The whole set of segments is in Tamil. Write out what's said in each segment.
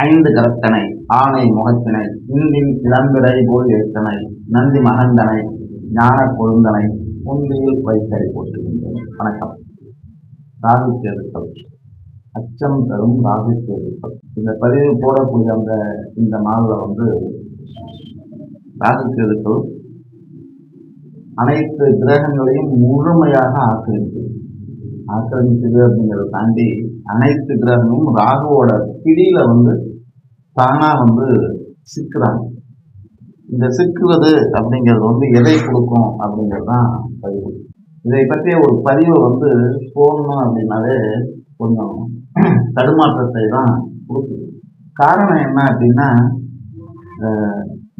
ஐந்து கரத்தனை ஆணை முகத்தினை இந்தின் இளம்பிறை போல் எழுத்தனை நந்தி மகந்தனை ஞான கொழுந்தனை முந்தியில் வைத்தறி போட்டுகின்றன வணக்கம். ராகு கேதுக்கள் அச்சம் தரும் ராகு கேதுக்கள் இந்த பதிவு போடக்கூடிய அந்த இந்த நாளில் வந்து ராகு கேதுக்கள் அனைத்து கிரகங்களையும் முழுமையாக ஆக்கிரமிக்குது ஆக்கிரமிக்குது அப்படிங்கிறத தாண்டி அனைத்து கிரகமும் ராகுவோட பிடியில வந்து தானா வந்து சிக்குறாங்க. இந்த சிக்குவது அப்படிங்கிறது வந்து எதை கொடுக்கும் அப்படிங்கிறது தான் பதிவு. இதை பற்றிய ஒரு பதிவை வந்து போடணும் அப்படின்னாலே கொஞ்சம் தடுமாற்றத்தை தான் கொடுக்குது. காரணம் என்ன அப்படின்னா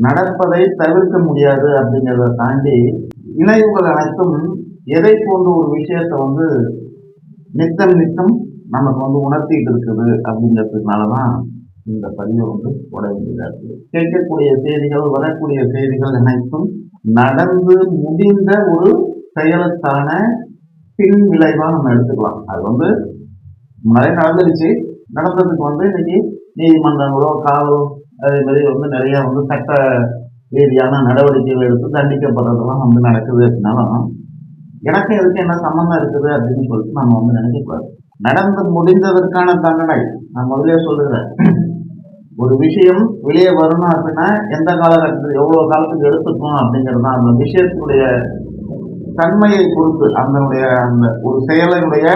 நடப்பதை தவிர்க்க முடியாது அப்படிங்கிறத தாண்டி இணைவுகள் அனைத்தும் எதை போன்ற ஒரு விஷயத்தை வந்து நித்தம் நித்தம் நமக்கு வந்து உணர்த்திட்டு இருக்குது அப்படிங்கிறதுனால தான் இந்த பதிவை வந்து போட வேண்டியதாக இருக்குது கேட்கக்கூடிய செய்திகள் வரக்கூடிய செய்திகள் அனைத்தும் நடந்து முடிந்த ஒரு செயலுக்கான பின் விளைவாக நம்ம எடுத்துக்கலாம். அது வந்து நிறைய நடந்துருச்சு. நடந்ததுக்கு வந்து இன்னைக்கு நீதிமன்றங்களோ காவல் அதே மாதிரி வந்து நிறைய வந்து சட்ட ரீதியான நடவடிக்கைகள் எடுத்து தண்டிக்கப்படுறதெல்லாம் வந்து நடக்குது அப்படின்னாலும் எனக்கு இதுக்கு என்ன சம்மந்தம் இருக்குது அப்படின்னு சொல்லிட்டு நம்ம வந்து நினைக்கக்கூடாது. நடந்து முடிந்ததற்கான தண்டனை நான் முதலே சொல்லுகிறேன். ஒரு விஷயம் வெளியே வரணும் அப்படின்னா எந்த காலகட்டத்தில் எவ்வளோ காலத்துக்கு எடுத்துக்கணும் அப்படிங்கிறது தான் அந்த விஷயத்தினுடைய தன்மையை பொறுத்து அதனுடைய அந்த ஒரு செயலினுடைய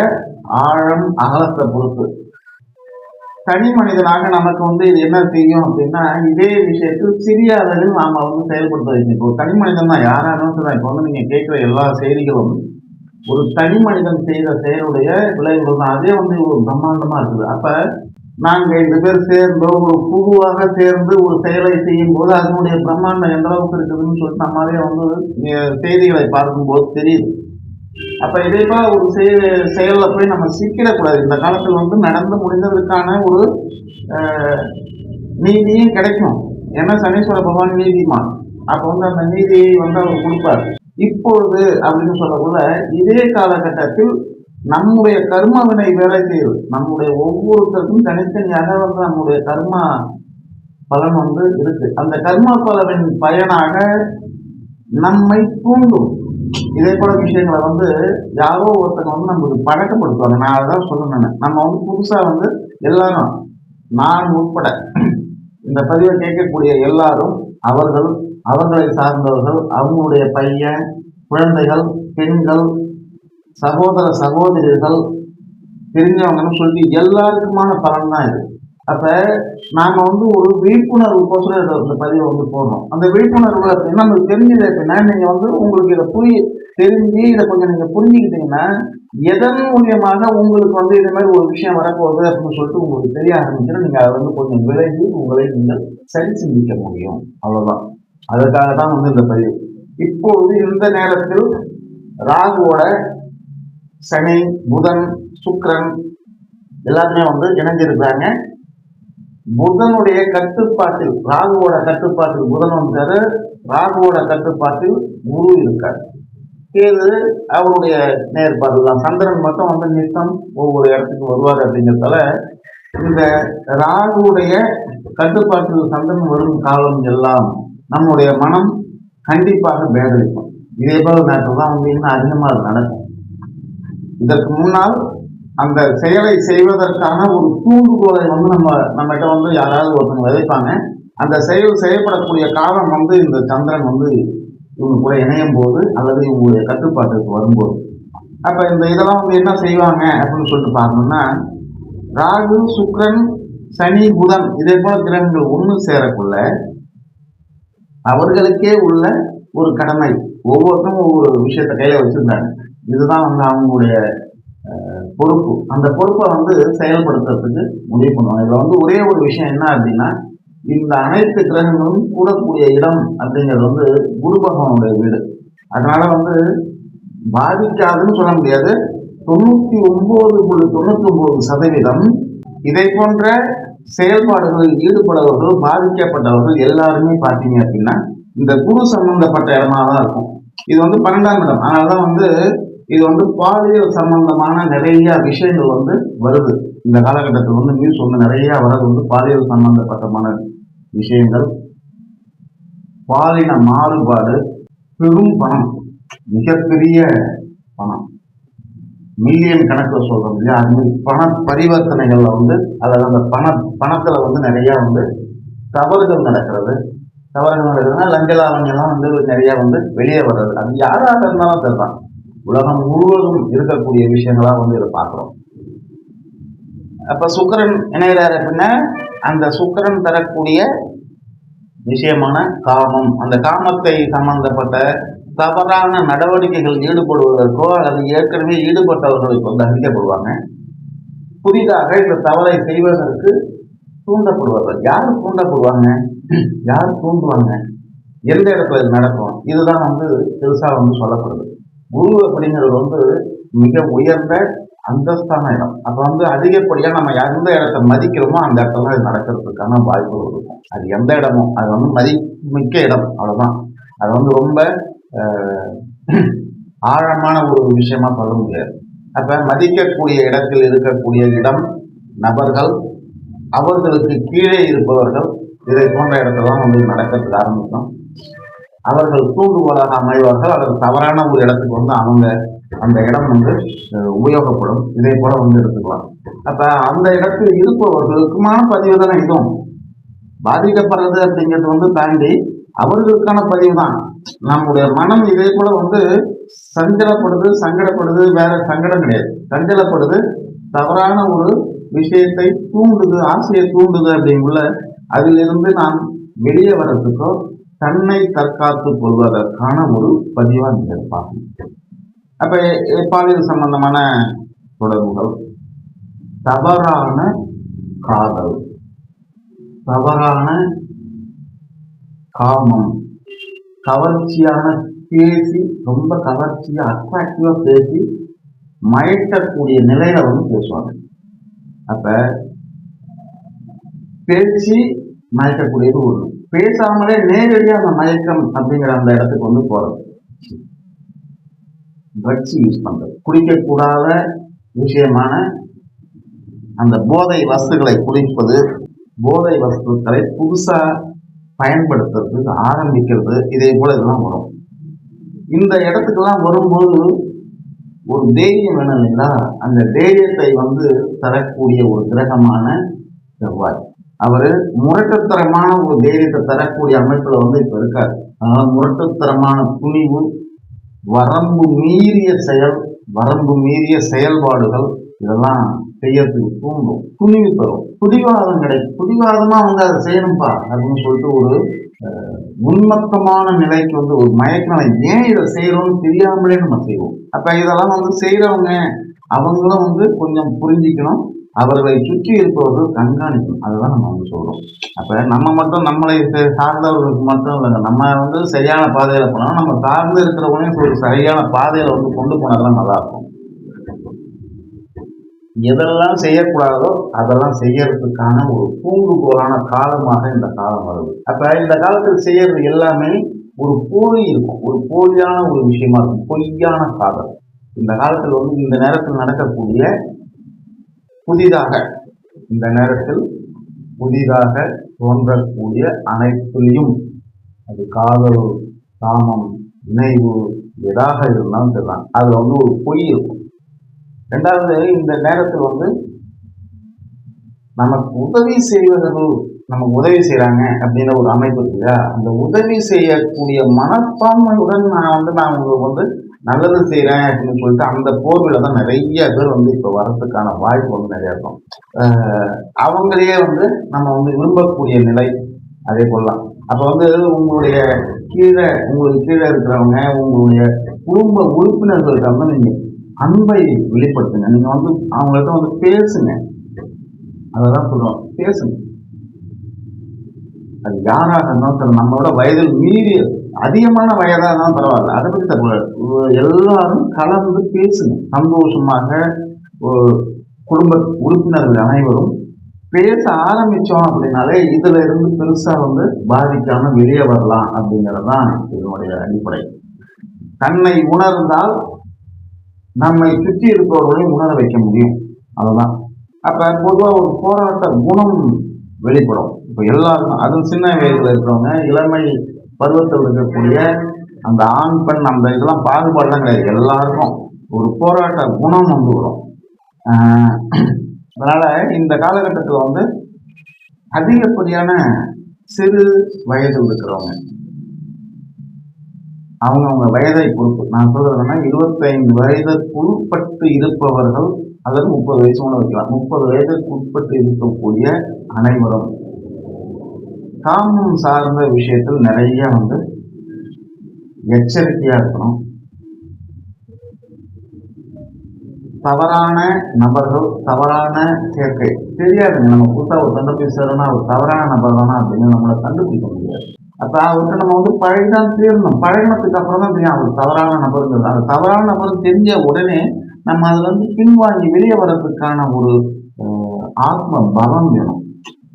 ஆழம் அகலத்தை பொறுத்து. தனி மனிதனாக நமக்கு வந்து இது என்ன செய்யும் அப்படின்னா இதே விஷயத்தில் சிறிய அளவில் நாம வந்து செயல்படுத்த வைக்கணும். இப்போ தனி மனிதன் தான் யாரா இருந்தாலும் இப்போ வந்து நீங்க கேட்குற எல்லா செய்திகளும் ஒரு தனி மனிதன் செய்த செயலுடைய விளைவுகள் தான். அதே வந்து ஒரு பிரம்மாண்டமா இருக்குது. அப்ப நாங்க ரெண்டு பேர் சேர்ந்தோ ஒரு குழுவாக சேர்ந்து ஒரு செயலை செய்யும் போது அதனுடைய பிரம்மாண்டம் எந்த அளவுக்கு இருக்குதுன்னு சொல்லிட்டு நம்மளே வந்து செய்திகளை பார்க்கும்போது தெரியுது. அப்ப இதே போல ஒரு செயல் போய் நம்ம சிக்கிடக்கூடாது. இந்த காலத்துல வந்து நடந்து முடிந்ததற்கான ஒரு நீதியும் கிடைக்கும். ஏன்னா சனீஸ்வர பகவான் நீதிமான். அப்ப வந்து அந்த நீதியை வந்து அவர் கொடுப்பார். இப்பொழுது அப்படின்னு சொல்லக்குள்ள இதே காலகட்டத்தில் நம்முடைய கர்ம வினை வேலை செய்யுது நம்முடைய ஒவ்வொருத்தருக்கும் தனித்தனியாக வந்து நம்முடைய கர்மா பலன் வந்து இருக்கு. அந்த கர்மா பலனின் பயனாக நம்மை தூண்டும். இதே போல விஷயங்களை வந்து யாரோ ஒருத்தங்க வந்து நம்மளுக்கு பழக்கப்படுத்துவாங்க. நான் அதான் சொல்லணும்னு நம்ம வந்து புதுசா வந்து எல்லாரும் நான் உட்பட இந்த பதிவை கேட்கக்கூடிய எல்லாரும் அவர்கள் அவர்களை சார்ந்தவர்கள் அவங்களுடைய பையன் குழந்தைகள் பெண்கள் சகோதர சகோதரிகள் தெரிஞ்சவங்கன்னு சொல்லி எல்லாருக்குமான பலன் தான் இது. அப்போ நாங்கள் வந்து ஒரு விழிப்புணர்வு கோசம் இதை இந்த பதிவை வந்து போடணும் அந்த விழிப்புணர்வு அப்படின்னா நமக்கு தெரிஞ்சது அப்படின்னா நீங்கள் வந்து உங்களுக்கு இதை புரிய தெரிஞ்சு இதை கொஞ்சம் நீங்கள் புரிஞ்சுக்கிட்டீங்கன்னா எதன் மூலியமாக உங்களுக்கு வந்து இது மாதிரி ஒரு விஷயம் வரப்போகுது அப்படின்னு சொல்லிட்டு உங்களுக்கு தெரிய ஆரம்பிச்சுன்னா நீங்கள் அதை வந்து கொஞ்சம் விலகி உங்களை நீங்கள் சரி சிந்திக்க முடியும். அவ்வளோதான் அதுக்காக தான் வந்து இந்த பதிவு. இப்பொழுது இந்த நேரத்தில் ராகுவோட சனி புதன் சுக்கரன் எல்லாத்துமே வந்து இணைஞ்சிருக்காங்க புதனுடைய கட்டுப்பாட்டில் ராகுவோட கட்டுப்பாட்டில் புதன் வந்தாரு ராகுவோட கட்டுப்பாட்டில் குரு இருக்கார். கேது அவருடைய நேர்பாடு தான். சந்திரன் மட்டும் வந்து நித்தம் ஒவ்வொரு இடத்துக்கு வருவார் அப்படிங்கிறதால இந்த ராகுவுடைய கட்டுப்பாட்டில் சந்திரன் வரும் காலம் எல்லாம் நம்முடைய மனம் கண்டிப்பாக பேதளிக்கும் இதே போல நேற்று தான் வந்து இன்னும் அதிகமாக நடக்கும். இதற்கு முன்னால் அந்த செயலை செய்வதற்கான ஒரு தூண்டுகோலை வந்து நம்ம நம்மகிட்ட வந்து யாராவது ஒருத்தங்க விதைப்பாங்க. அந்த செயல் செய்யப்படக்கூடிய காலம் வந்து இந்த சந்திரன் வந்து இவங்க கூட இணையும் போது அல்லது இவங்களுடைய கட்டுப்பாட்டுக்கு வரும்போது. அப்ப இந்த இதெல்லாம் வந்து என்ன செய்வாங்க அப்படின்னு சொல்லிட்டு பார்த்தோம்னா ராகு சுக்கிரன் சனி புதன் இதே போல கிரகங்கள் ஒன்று சேரக்குள்ள அவர்களுக்கே உள்ள ஒரு கடமை. ஒவ்வொருத்தரும் ஒவ்வொரு விஷயத்த கையில வச்சிருந்தாங்க. இதுதான் வந்து அவங்களுடைய பொறுப்பு. அந்த பொறுப்பை வந்து செயல்படுத்துறதுக்கு முடிவு பண்ணுவாங்க. இதில் வந்து ஒரே ஒரு விஷயம் என்ன அப்படின்னா இந்த அனைத்து கிரகங்களும் கூடக்கூடிய இடம் அப்படிங்கிறது வந்து குரு பகவானுடைய வீடு. அதனால வந்து பாதிக்காதுன்னு சொல்ல முடியாது. தொண்ணூத்தி ஒன்பது புள்ளி தொண்ணூத்தி ஒன்பது சதவீதம் இதை போன்ற செயல்பாடுகளில் ஈடுபடுபவர்கள் பாதிக்கப்பட்டவர்கள் எல்லாருமே பார்த்தீங்க அப்படின்னா இந்த குரு சம்பந்தப்பட்ட இடமா தான் இருக்கும். இது வந்து பன்னெண்டாம் இடம். அதனாலதான் வந்து இது வந்து பாலியல் சம்பந்தமான நிறைய விஷயங்கள் வந்து வருது. இந்த காலகட்டத்தில் வந்து நியூஸ் வந்து நிறைய வரது வந்து பாலியல் சம்பந்தப்பட்டமான விஷயங்கள். பாலின மாறுபாடு பெரும் பணம் மிகப்பெரிய பணம். மில்லியன் கணக்கில் சொல்றோம் இல்லையா? அது மாதிரி பண பரிவர்த்தனைகள்ல வந்து அதில் அந்த பண பணத்துல வந்து நிறைய வந்து தவறுகள் நடக்கிறது. தவறுகள் நடக்கிறதுனா லஞ்ச லாவண்யம்லாம் வந்து நிறைய வந்து வெளியே வர்றது. அது யாராக இருந்தாலும் சரிதான். உலகம் முழுவதும் இருக்கக்கூடிய விஷயங்களா வந்து இதை பார்க்குறோம். அப்ப சுக்கரன் இணைகிறார் அப்படின்னா அந்த சுக்கரன் தரக்கூடிய விஷயமான காமம் அந்த காமத்தை சம்பந்தப்பட்ட தவறான நடவடிக்கைகள் ஈடுபடுவதற்கோ அல்லது ஏற்கனவே ஈடுபட்டவர்களுக்கு வந்து அறிக்கப்படுவாங்க புதிதாக இந்த தவறை செய்வதற்கு தூண்டப்படுவார்கள். யார் தூண்டப்படுவாங்க? யார் தூண்டுவாங்க? எந்த இடத்துல இது நடக்கும்? இதுதான் வந்து பெருசாக வந்து சொல்லப்படுது. குரு அப்படிங்கிறது வந்து மிக உயர்ந்த அந்தஸ்தான இடம். அப்ப வந்து அதிகப்படியா நம்ம எந்த இடத்த மதிக்கிறோமோ அந்த இடத்துல நடக்கிறதுக்கான வாய்ப்புகள் இருக்கும். அது எந்த இடமோ அது வந்து மதிமிக்க இடம். அவ்வளவுதான். அது வந்து ரொம்ப ஆழமான ஒரு விஷயமா சொல்ல முடியாது. அப்ப மதிக்கக்கூடிய இடத்தில் இருக்கக்கூடிய இடம் நபர்கள் அவர்களுக்கு கீழே இருப்பவர்கள் இதை போன்ற இடத்தெல்லாம் வந்து நடக்கிறதுக்கு ஆரம்பிக்கும் அவர்கள் தூண்டுகோலாக அமைவார்கள் அல்லது தவறான ஒரு இடத்துக்கு வந்து அவங்க அந்த இடம் வந்து உபயோகப்படும். இதே போல வந்து எடுத்துக்கலாம். அப்ப அந்த இடத்தில் இருப்பவர்களுக்குமான பதிவு தானே இதுவும்? பாதிக்கப்படுறது அப்படிங்கிறது வந்து தாண்டி அவர்களுக்கான பதிவு தான். நம்முடைய மனம் இதே போல வந்து சஞ்சலப்படுது சங்கடப்படுது வேற சங்கடம் கிடையாது. சஞ்சலப்படுது தவறான ஒரு விஷயத்தை தூண்டுது ஆசையை தூண்டுது அப்படிங்குள்ள அதிலிருந்து நாம் வெளியே வர்றதுக்கோ தன்னை தற்காத்துக் கொள்வதற்கான ஒரு பதிவா நீங்க பார்க்கணும் அப்ப பாலியல் சம்பந்தமான தொடர்புகள் தவறான காதல் தவறான காமம் கவர்ச்சியான பேசி ரொம்ப கவர்ச்சியா அட்ராக்டிவா பேசி மயக்கக்கூடிய நிலையில வந்து பேசுவாங்க. அப்ப பேச்சு மயக்கக்கூடியது ஒன்று பேசாமலே நேரடியாக அந்த மயக்கம் அப்படிங்கிற அந்த இடத்துக்கு வந்து போறது. ட்ரக்ஸ் யூஸ் பண்றது. குடிக்கக்கூடாத விஷயமான அந்த போதை வஸ்துகளை குடிப்பது போதை வஸ்துக்களை புதுசா பயன்படுத்துறது ஆரம்பிக்கிறது இதே போல இதெல்லாம் வரும். இந்த இடத்துக்கெல்லாம் வரும்போது ஒரு தைரியம் வேணும் இல்லைங்களா அந்த தைரியத்தை வந்து தரக்கூடிய ஒரு கிரகமான செவ்வாய். அவர் முரட்டுத்தரமான ஒரு தைரியத்தை தரக்கூடிய அமைப்பில் வந்து இப்போ இருக்கார். அதனால் முரட்டுத்தரமான துணிவு வரம்பு மீறிய செயல் வரம்பு மீறிய செயல்பாடுகள் இதெல்லாம் செய்யறதுக்கு தூண்டும். துணிவு தரும். புடிவாதம் கிடைக்கும். புடிவாதமா வந்து அதை செய்யணும்ப்பா அப்படின்னு சொல்லிட்டு ஒரு உன்மத்தமான நிலைக்கு வந்து ஒரு மயக்கம் ஏன் இதை செய்யறோம்னு தெரியாமலே நம்ம செய்வோம். அப்போ இதெல்லாம் வந்து செய்கிறவங்க அவங்களும் வந்து கொஞ்சம் புரிஞ்சிக்கணும். அவர்களை சுற்றி இருப்பவர்கள் கண்காணிக்கும். அதுதான் நம்ம வந்து சொல்றோம். அப்ப நம்ம மட்டும் நம்மளை சார்ந்தவர்களுக்கு மட்டும் இல்லைங்க நம்ம வந்து சரியான பாதையில போனால் நம்ம சார்ந்து இருக்கிறவங்களையும் ஒரு சரியான பாதையில வந்து கொண்டு போனதெல்லாம் நல்லா இருக்கும் எதெல்லாம் செய்யக்கூடாதோ அதெல்லாம் செய்யறதுக்கான ஒரு தூண்டுகோலான காலமாக இந்த காலம் வருது. அப்ப இந்த காலத்தில் செய்யறது எல்லாமே ஒரு போலி இருக்கும். ஒரு போலியான ஒரு விஷயமா இருக்கும். பொய்யான காதல். இந்த காலத்தில் வந்து இந்த நேரத்தில் நடக்கக்கூடிய புதிதாக. இந்த நேரத்தில் புதிதாக தோன்றக்கூடிய அனைத்துலையும் அது காதல் காமம் நினைவு எதாக இருந்தாலும் தெரியலாம் அதுல வந்து ஒரு பொய் இருக்கும். ரெண்டாவது இந்த நேரத்தில் வந்து நமக்கு உதவி செய்வதற்கு நமக்கு உதவி செய்கிறாங்க அப்படின்ற ஒரு அமைப்பு இருக்குதா அந்த உதவி செய்யக்கூடிய மனப்பான்மையுடன் நான் வந்து நான் உங்களுக்கு வந்து நல்லது செய்கிறேன் அப்படின்னு சொல்லிட்டு அந்த போர்வில் தான் நிறைய பேர் வந்து இப்போ வர்றதுக்கான வாய்ப்பு வந்து நிறைய இருக்கும். அவங்களையே வந்து நம்ம வந்து விரும்பக்கூடிய நிலை அதே போலலாம் அப்போ வந்து உங்களுடைய கீழே உங்களுக்கு கீழே இருக்கிறவங்க உங்களுடைய குடும்ப உறுப்பினர்கள்ட்ட வந்து நீங்க அன்பை வெளிப்படுத்துங்க. நீங்க வந்து அவங்கள்ட்ட வந்து பேசுங்க. அததான் சொல்லுவோம் பேசுங்க. அது யாராக இருந்தாலும் நம்மளோட வயதில் மீறியது அதிகமான வயதாக இருந்தாலும் பரவாயில்ல. அதை பற்றி தப்பு எல்லாரும் கலந்து பேசுங்க. சந்தோஷமாக ஒரு குடும்ப உறுப்பினர்கள் அனைவரும் பேச ஆரம்பித்தோம் அப்படின்னாலே இதில் இருந்து பெருசாக வந்து பாதிக்காமல் வெளியே வரலாம் அப்படிங்கிறது தான் இதனுடைய அடிப்படை. தன்னை உணர்ந்தால் நம்மை சுற்றி இருப்பவர்களையும் உணர வைக்க முடியும். அதுதான் அப்போ பொதுவாக ஒரு போராட்ட குணம் வெளிப்படும். இப்போ எல்லாருக்கும் அதுவும் சின்ன வயதில் இருக்கிறவங்க இளமை பருவத்தில் இருக்கக்கூடிய அந்த ஆண் பெண் அந்த இதெல்லாம் பாகுபாடுலாம் கிடையாது. எல்லாருக்கும் ஒரு போராட்ட குணம் வந்து வரும். அதனால இந்த காலகட்டத்தில் வந்து அதிகப்படியான சிறு வயதில் இருக்கிறவங்க அவங்கவுங்க வயதை பொறுப்பு நான் சொல்றதுன்னா இருபத்தைந்து வயதுக்கு உட்பட்டு இருப்பவர்கள் அல்லது முப்பது வயசு கூட வைக்கலாம். முப்பது வயதுக்கு உட்பட்டு இருக்கக்கூடிய அனைவரும் காமம் சார்ந்த விஷயத்தில் நிறைய வந்து எச்சரிக்கையாக இருக்கணும். தவறான நபர்கள் தவறான சேர்க்கை. தெரியாதுங்க நம்ம புதுசா ஒரு தண்டை பேசுறோம்னா ஒரு தவறான நபர் தானா அப்படின்னு நம்மளை கண்டுபிடிக்க முடியாது. அப்போ அவர்கிட்ட நம்ம வந்து பழகிதான் தீரணும். பழகினதுக்கு அப்புறம் தான் தெரியும் அவர் தவறான நபருங்கிறது. அந்த தவறான நபர் தெரிஞ்ச உடனே நம்ம அதுல இருந்து பின்வாங்கி வெளியே வர்றதுக்கான ஒரு ஆத்ம பலம் வேணும்.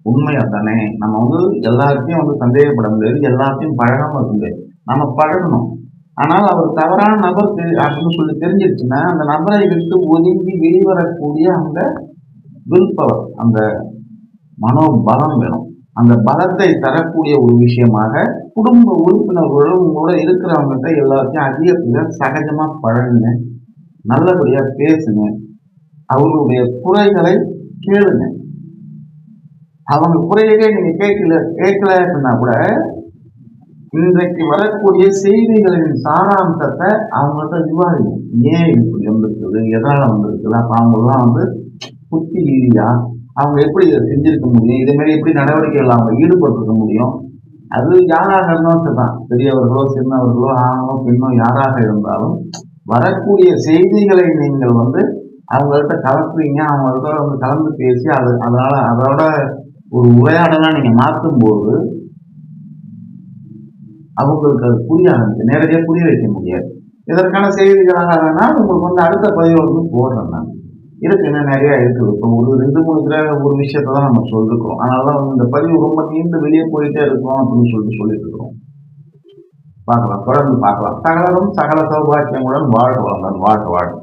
உண்மையா தானே நம்ம வந்து எல்லாத்தையும் வந்து சந்தேகப்பட முடியாது. எல்லாத்தையும் பழகாம இருக்க முடியாது. நம்ம பழகணும். ஆனால் அவர் தவறான நபர் அப்படின்னு சொல்லி தெரிஞ்சிருச்சுன்னா அந்த நபரை விட்டு ஒதுங்கி வெளிவரக்கூடிய அந்த வில் பவர் அந்த மனோபலம் வேணும். அந்த பலத்தை தரக்கூடிய ஒரு விஷயமாக குடும்ப உறுப்பினர்களும் கூட இருக்கிறவங்ககிட்ட எல்லாத்தையும் அதிகத்துல சகஜமா பழகுங்க. நல்லபடியா பேசுங்க. அவர்களுடைய குறைகளை கேளுங்க. அவங்க குறையவே நீங்க கேட்கல கேட்கல அப்படின்னா கூட இன்றைக்கு வரக்கூடிய செய்திகளின் சாராம்சத்தை அவங்கள்ட்ட விவாதிக்கும் ஏன் இப்படி வந்திருக்குது? எதனால வந்திருக்குது? அப்ப அவங்கெல்லாம் வந்து புத்தி ரீதியா அவங்க எப்படி இதை செஞ்சிருக்க முடியும்? இதே மாதிரி எப்படி நடவடிக்கைகள் அவங்க ஈடுபட்டிருக்க முடியும்? அது யாராக இருந்தாலும் தான் பெரியவர்களோ சின்னவர்களோ ஆணோ பெண்ணோ யாராக இருந்தாலும் வரக்கூடிய செய்திகளை நீங்கள் வந்து அவங்கள்ட்ட கலக்குறீங்க. அவங்கள்ட்ட வந்து கலந்து பேசி அது அதனால அதோட ஒரு உரையாடலாம் நீங்க மாற்றும் போது அவங்களுக்கு அது புரிய ஆரம்பிச்சு நேரடியாக புரிய வைக்க முடியாது. இதற்கான செய்திகளாக வேணால் உங்களுக்கு வந்து அடுத்த பதிவு வந்து போடுறேன் நான். இருக்கு என்ன நிறைய இருக்குது இப்போ ஒரு ரெண்டு மூணு தடவை ஒரு விஷயத்தை தான் நம்ம சொல்லிருக்கோம் அதனால தான் வந்து இந்த பதிவு ரொம்ப நீண்டு வெளியே போயிட்டே இருக்கோம் அப்படின்னு சொல்லிட்டு சொல்லிட்டு இருக்கிறோம் பார்க்கலாம். தொடர்ந்து பார்க்கலாம். சகலரும் சகல சௌபாக்கியங்களுடன் வாழ்வாங்க வாழ்க்கை வாழ்க்கை